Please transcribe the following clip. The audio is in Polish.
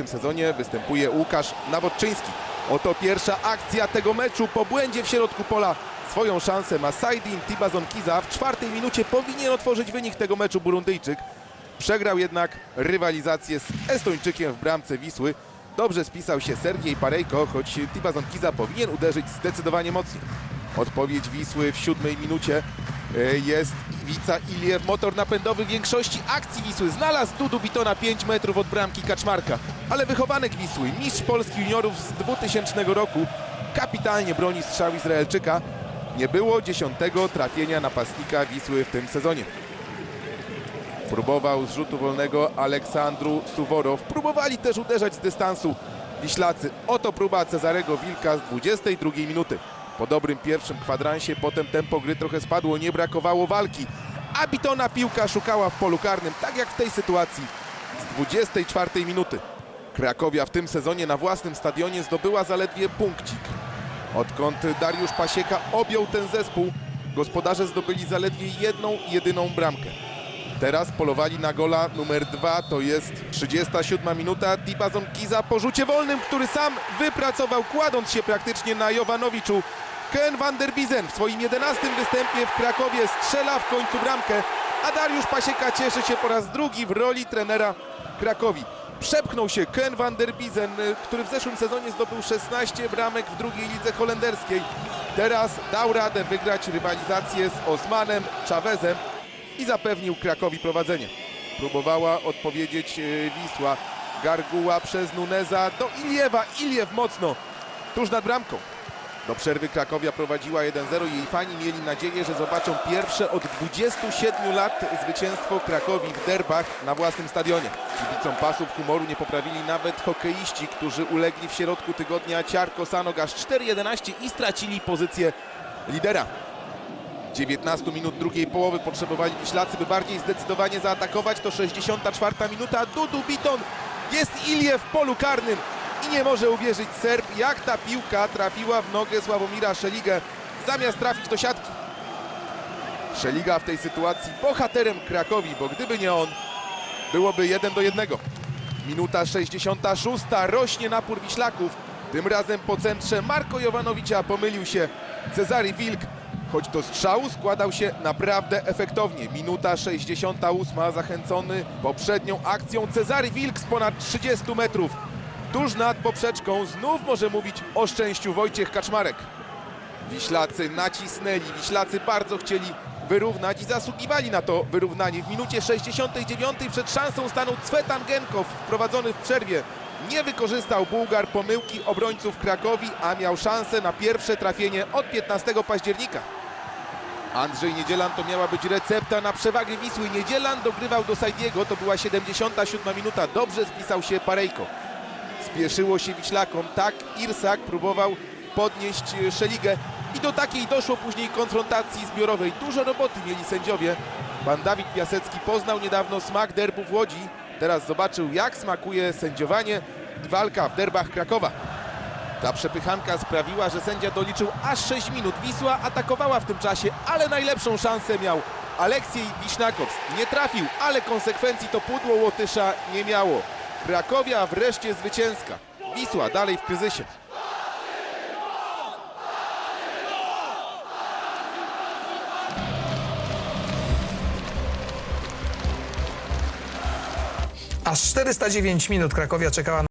tym sezonie występuje Łukasz Nawodczyński. Oto pierwsza akcja tego meczu po błędzie w środku pola. Swoją szansę ma Saidin Tibazon-Kiza. W czwartej minucie powinien otworzyć wynik tego meczu Burundyjczyk. Przegrał jednak rywalizację z Estończykiem w bramce Wisły. Dobrze spisał się Sergiej Parejko, choć Tibazon-Kiza powinien uderzyć zdecydowanie mocniej. Odpowiedź Wisły w siódmej minucie e, jest Iwica Iliew, motor napędowy większości akcji Wisły. Znalazł Dudu Bitona 5 metrów od bramki Kaczmarka, ale wychowanek Wisły, mistrz Polski juniorów z 2000 roku, kapitalnie broni strzał Izraelczyka. Nie było dziesiątego trafienia napastnika Wisły w tym sezonie. Próbował z rzutu wolnego Aleksandru Suworow. Próbowali też uderzać z dystansu Wiślacy. Oto próba Cezarego Wilka z 22 minuty. Po dobrym pierwszym kwadransie potem tempo gry trochę spadło, nie brakowało walki. A Bitona piłka szukała w polu karnym, tak jak w tej sytuacji z 24 minuty. Krakowia w tym sezonie na własnym stadionie zdobyła zaledwie punkcik. Odkąd Dariusz Pasieka objął ten zespół, gospodarze zdobyli zaledwie jedną, jedyną bramkę. Teraz polowali na gola numer dwa, to jest 37 minuta. Dibazon Kiza po rzucie wolnym, który sam wypracował, kładąc się praktycznie na Jovanowiczu. Ken van der Bizen w swoim 11 występie w Krakowie strzela w końcu bramkę, a Dariusz Pasieka cieszy się po raz drugi w roli trenera Krakowi. Przepchnął się Ken van der Bizen, y, który w zeszłym sezonie zdobył 16 bramek w drugiej lidze holenderskiej. Teraz dał radę wygrać rywalizację z Osmanem Chavezem i zapewnił Krakowi prowadzenie. Próbowała odpowiedzieć e, Wisła. Garguła przez Nuneza do Iliewa. Iliew mocno, tuż nad bramką. Do przerwy Krakowia prowadziła 1-0 i jej fani mieli nadzieję, że zobaczą pierwsze od 27 lat zwycięstwo Krakowi w derbach na własnym stadionie. Kibicom pasów humoru nie poprawili nawet hokeiści, którzy ulegli w środku tygodnia Ciarko Sanog aż 4-11 i stracili pozycję lidera. 19 minut drugiej połowy potrzebowali Wiślacy, by bardziej zdecydowanie zaatakować. To 64 minuta. Dudu Biton jest Ilie w polu karnym i nie może uwierzyć Serb, jak ta piłka trafiła w nogę Sławomira Szeligę zamiast trafić do siatki. Szeliga w tej sytuacji bohaterem Krakowi, bo gdyby nie on, byłoby 1 do 1. Minuta 66. Rośnie napór Wiślaków. Tym razem po centrze Marko Jovanowicza pomylił się Cezary Wilk. Choć do strzału składał się naprawdę efektownie. Minuta 68. Zachęcony poprzednią akcją Cezary Wilk z ponad 30 metrów. Tuż nad poprzeczką znów może mówić o szczęściu Wojciech Kaczmarek. Wiślacy nacisnęli, Wiślacy bardzo chcieli wyrównać i zasługiwali na to wyrównanie. W minucie 69 przed szansą stanął Cwetan Genkow, wprowadzony w przerwie. Nie wykorzystał Bułgar pomyłki obrońców Krakowi, a miał szansę na pierwsze trafienie od 15 października. Andrzej Niedzielan to miała być recepta na przewagę Wisły. Niedzielan dogrywał do Sajdiego, to była 77 minuta. Dobrze spisał się Parejko. Spieszyło się Wiślakom. Tak Irsak próbował podnieść e, Szeligę i do takiej doszło później konfrontacji zbiorowej. Dużo roboty mieli sędziowie. Pan Dawid Piasecki poznał niedawno smak derbu w Łodzi. Teraz zobaczył jak smakuje sędziowanie i walka w derbach Krakowa. Ta przepychanka sprawiła, że sędzia doliczył aż 6 minut. Wisła atakowała w tym czasie, ale najlepszą szansę miał Aleksiej Wiśnakow. Nie trafił, ale konsekwencji to pudło Łotysza nie miało. Krakowia wreszcie zwycięska. Wisła dalej w kryzysie. Aż 409 minut Krakowia czekała